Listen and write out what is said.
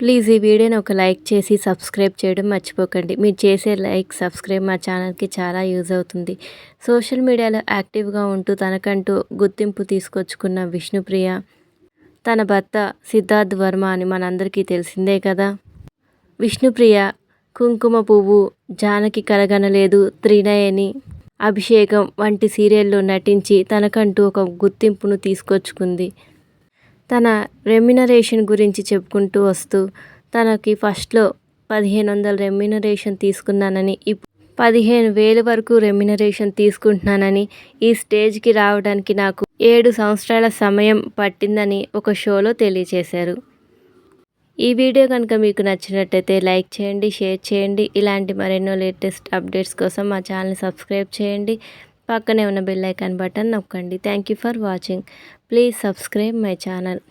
Please ఈ వీడియోని ఒక లైక్ చేసి సబ్స్క్రైబ్ చేయడం మర్చిపోకండి. మీరు చేసే లైక్ సబ్స్క్రైబ్ మా ఛానల్కి చాలా యూజ్ అవుతుంది. సోషల్ మీడియాలో యాక్టివ్గా ఉంటూ తనకంటూ గుర్తింపు తీసుకొచ్చుకున్న విష్ణుప్రియ తన భర్త సిద్ధార్థ్ వర్మ అని మనందరికీ తెలిసిందే కదా? విష్ణుప్రియ కుంకుమ పువ్వు జానకి కలగనలేదు త్రినయని అభిషేకం వంటి సీరియల్లో నటించి తనకంటూ ఒక గుర్తింపును తీసుకొచ్చుకుంది. తన రెమ్యునరేషన్ గురించి చెప్పుకుంటూ వస్తూ తనకి ఫస్ట్లో పదిహేను వందల రెమ్యునరేషన్ తీసుకున్నానని ఇప్పుడు పదిహేను వేలు వరకు రెమ్యునరేషన్ తీసుకుంటున్నానని ఈ స్టేజ్కి రావడానికి నాకు ఏడు సంవత్సరాల సమయం పట్టిందని ఒక షోలో తెలియజేశారు ఈ వీడియో కనుక మీకు నచ్చినట్టయితే లైక్ చేయండి షేర్ చేయండి. ఇలాంటి మరెన్నో లేటెస్ట్ అప్డేట్స్ కోసం మా ఛానల్ని సబ్స్క్రైబ్ చేయండి. పక్కనే ఉన్న బెల్ ఐకాన్ బటన్ నొక్కండి. Thank you for watching please subscribe my channel